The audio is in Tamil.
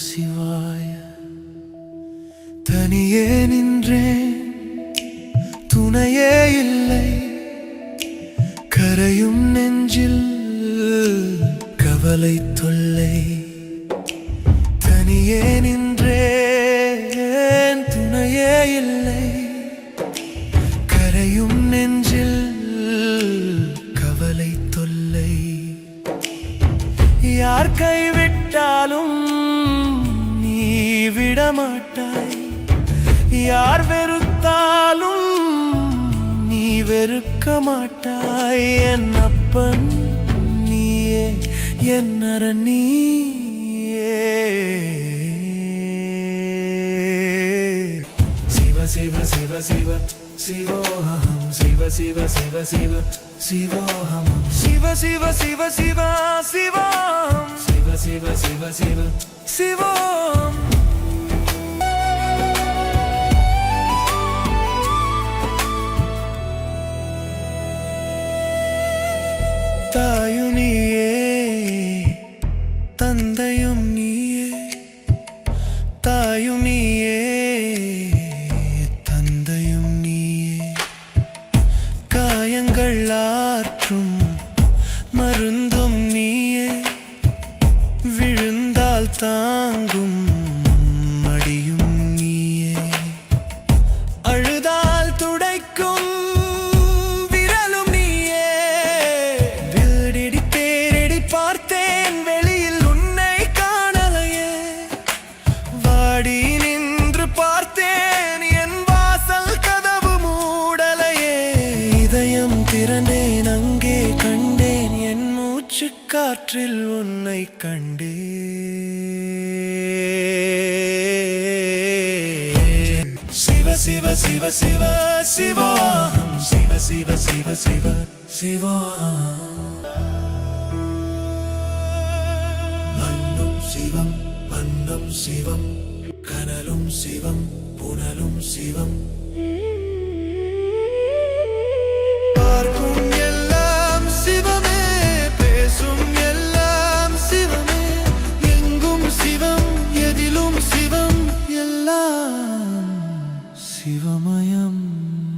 சிவாய. தனியே நின்றேன் துணையே இல்லை. கரையும் நெஞ்சில் கவலை தொல்லை. தனியே நின்றேன் துணையே இல்லை. கரையும் நெஞ்சில் கவலை தொல்லை. யார் கைவிட்டாலும் விடமாட்டாய் யார் வெறுத்தாலும் நீ வெறுக்க மாட்டாய் என் அப்பன் நீயே என் அரண் நீயே சிவ சிவ சிவ சிவ சிவோஹம் சிவ சிவ சிவ சிவ சிவோஹம் சிவ சிவ சிவ சிவ சிவோம் சிவ சிவ சிவ சிவ சிவோம் தாயும் நீயே தந்தையும் நீயே தாயும் நீயே தந்தையும் நீயே. காயங்கள் ஆற்றும் மருந்தும் நீயே விழுந்தால் தாங்கும் காற்றில் உன்னை கண்டேன். சிவ சிவ சிவ சிவ சிவோகம் சிவ சிவ சிவ சிவ சிவோகம் மண்ணும் சிவம் மன்னம் சிவம். கனலும் சிவம் புனலும் சிவம். I am